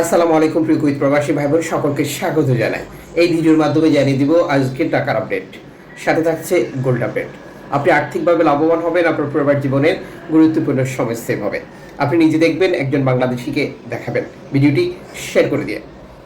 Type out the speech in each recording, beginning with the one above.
আসসালামু আলাইকুম প্রিয় কুইত প্রবাসী ভাই বোন সকলকে স্বাগত জানাই। এই ভিডিওর মাধ্যমে জানিয়ে দিব আজকের টাকার আপডেট সাথে থাকছে গোল্ড আপডেট আপনি আর্থিকভাবে লাভবান হবেন, আপনার পরিবার জীবনের গুরুত্বপূর্ণ সময় সেভ হবে। আপনি নিজে দেখবেন, একজন বাংলাদেশিকে দেখাবেন। ভিডিওটি শেয়ার করে দিয়ে।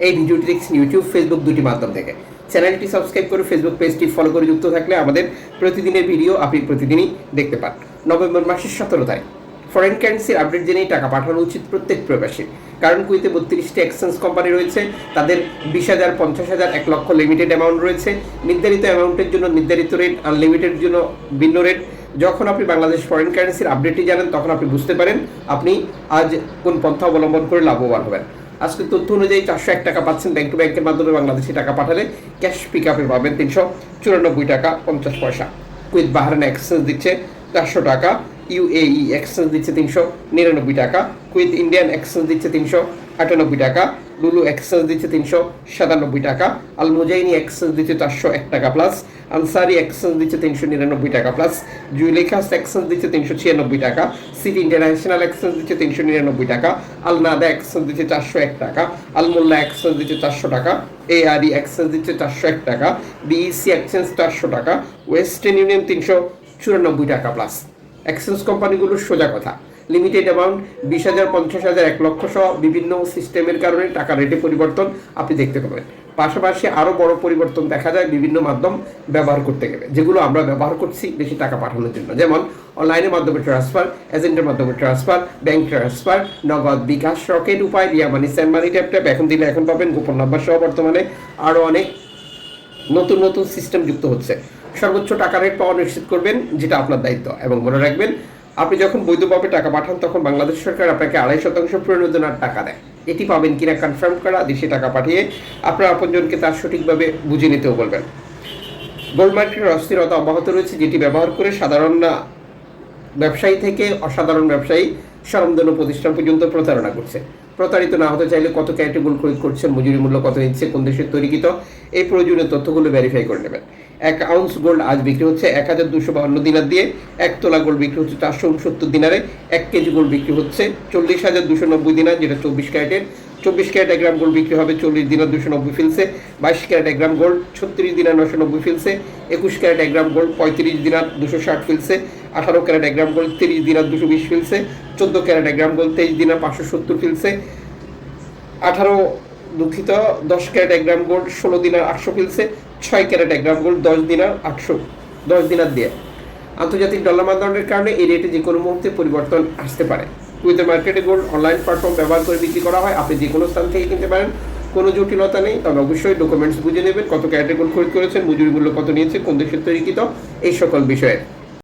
এই ভিডিওটি দেখছেন ইউটিউব ফেসবুক দুটি মাধ্যম থেকে। চ্যানেলটি সাবস্ক্রাইব করে ফেসবুক পেজটি ফলো করে যুক্ত থাকলে আমাদের প্রতিদিনের ভিডিও আপনি প্রতিদিনই দেখতে পান। নভেম্বর মাসের সতেরো তারিখ। ফরেন কারেন্সির আপডেট জেনেই টাকা পাঠানো উচিত প্রত্যেক প্রবাসীর কারণ কুইতে বত্রিশটি এক্সচেঞ্জ কোম্পানি রয়েছে, তাদের বিশ হাজার পঞ্চাশ হাজার এক লক্ষ লিমিটেড অ্যামাউন্ট রয়েছে। নির্ধারিত অ্যামাউন্টের জন্য নির্ধারিত রেট আনলিমিটেড জন্য ভিন্ন রেট যখন আপনি বাংলাদেশ ফরেন কারেন্সির আপডেটটি জানেন, তখন আপনি বুঝতে পারেন আপনি আজ কোন পন্থা অবলম্বন করে লাভবান হবেন। আজকে তথ্য অনুযায়ী চারশো এক টাকা পাচ্ছেন ব্যাংক টু ব্যাংকের মাধ্যমে বাংলাদেশে টাকা পাঠালে ক্যাশ পিক আপে পাবেন তিনশো চুরানব্বই টাকা পঞ্চাশ পয়সা। কুইত বাহারান এক্সচেঞ্জ দিচ্ছে চারশো টাকা ইউএই এক্সচেঞ্জ দিচ্ছে তিনশো নিরানব্বই টাকা কুইথ ইন্ডিয়ান এক্সচেঞ্জ দিচ্ছে তিনশো আটানব্বই টাকা লুলু এক্সচেঞ্জ দিচ্ছে তিনশো সাতানব্বই টাকা আল মুজাইনি এক্সচেঞ্জ দিচ্ছে চারশো এক টাকা প্লাস আনসারি এক্সচেঞ্জ দিচ্ছে তিনশো নিরানব্বই টাকা প্লাস জুয়েলিখাস এক্সচেঞ্জ দিচ্ছে তিনশো ছিয়ানব্বই টাকা সিটি ইন্টারন্যাশনাল এক্সচেঞ্জ দিচ্ছে তিনশো নিরানব্বই টাকা আল নাদা এক্সচেঞ্জ দিচ্ছে চারশো এক টাকা আল মোল্লা এক্সচেঞ্জ দিচ্ছে চারশো টাকা এআরই এক্সচেঞ্জ দিচ্ছে চারশো এক টাকা বিইসি এক্সচেঞ্জ চারশো টাকা ওয়েস্টার্ন ইউনিয়ন তিনশো চুরানব্বই টাকা প্লাস এক্সচেঞ্জ কোম্পানিগুলোর সোজা কথা। লিমিটেড অ্যামাউন্ট বিশ হাজার, পঞ্চাশ হাজার, এক লক্ষ সহ বিভিন্ন সিস্টেমের কারণে টাকা রেটে পরিবর্তন আপনি দেখতে পাবেন। পাশাপাশি আরও বড় পরিবর্তন দেখা যায় বিভিন্ন মাধ্যম ব্যবহার করতে গেলে, যেগুলো আমরা ব্যবহার করছি বেশি টাকা পাঠানোর জন্য। যেমন অনলাইনের মাধ্যমে ট্রান্সফার এজেন্টের মাধ্যমে transfer bank transfer Nagad bKash Rocket Upay, Ria Money send money tap tap এখন দিলে এখন পাবেন, গোপন নাম্বার সহ বর্তমানে আরও অনেক নতুন নতুন সিস্টেম যুক্ত হচ্ছে। সর্বোচ্চ টাকা রেট পাওয়া নিশ্চিত করবেন, যেটা আপনার দায়িত্ব। এবং মনে রাখবেন, আপনি যখন বৈধভাবে টাকা পাঠান, তখন বাংলাদেশ সরকার আপনাকে আড়াই শতাংশ প্রণোদনার টাকা দেয়। এটি পাবেন কিনা কনফার্ম করা, দেশে টাকা পাঠিয়ে আপনার আপনজনকে তার সঠিকভাবে বুঝে নিতেও বলবেন। গোল্ড মার্কেটের অস্থিরতা অব্যাহত রয়েছে, যেটি ব্যবহার করে সাধারণ ব্যবসায়ী থেকে অসাধারণ ব্যবসায়ী স্বরমদন্য প্রতিষ্ঠান পর্যন্ত প্রতারণা করছে। প্রতারিত না হতে চাইলে কত ক্যাটেগরি খরিদ করছেন, মজুরি মূল্য কত নিচ্ছে, কোন দেশের তৈরিকৃত, এই প্রয়োজনীয় তথ্যগুলো ভেরিফাই করে নেবেন। এক আউন্স গোল্ড আজ বিক্রি হচ্ছে এক হাজার দুশো বাহান্ন দিনার দিয়ে। এক তোলা গোল্ড বিক্রি হচ্ছে চারশো উনসত্তর দিনারে। এক কেজি গোল্ড বিক্রি হচ্ছে চল্লিশ হাজার দুশো নব্বই দিনার, যেটা চব্বিশ ক্যারেটের চব্বিশ ক্যারেট এক গ্রাম গোল্ড বিক্রি হবে চল্লিশ দিনার দুশো নব্বই ফিলসে। বাইশ ক্যারেট এক গ্রাম গোল্ড, ছত্রিশ দিনার নশো নব্বই ফিলসে। একুশ ক্যারেট এক গ্রাম গোল্ড, পঁয়ত্রিশ দিনার দুশো ষাট ফিলসে। আঠারো ক্যারেট এক গ্রাম গোল্ড, তিরিশ দিনার দুশো বিশ ফিলসে। চোদ্দ ক্যারেট এক গ্রাম গোল্ড, তেইশ দিনার পাঁচশো সত্তর ফিলসে। আঠারো দুঃখিত, দশ ক্যারেট এক গ্রাম গোল্ড, ষোলো দিনার আটশো ফিলসে। ছয় ক্যারেট, এক গ্রাম গোল্ড দশ দিনার আটশো, দশ দিনার দিয়ে আন্তর্জাতিক ডলার মানদণ্ডের কারণে এই রেটে যে কোনো মুহূর্তে পরিবর্তন আসতে পারে। উইথ মার্কেটে গোল্ড অনলাইন প্ল্যাটফর্ম ব্যবহার করে বিক্রি করা হয়। আপনি যে কোনো স্থান থেকে কিনতে পারেন। কোনো জটিলতা নেই। তবে অবশ্যই ডকুমেন্টস বুঝে নেবেন কত ক্যারেটে গোল্ড খরিদ করেছেন, মজুরি মূল্য কত নিয়েছে, কোন দেশের তৈরিকৃত এই সকল বিষয়ে।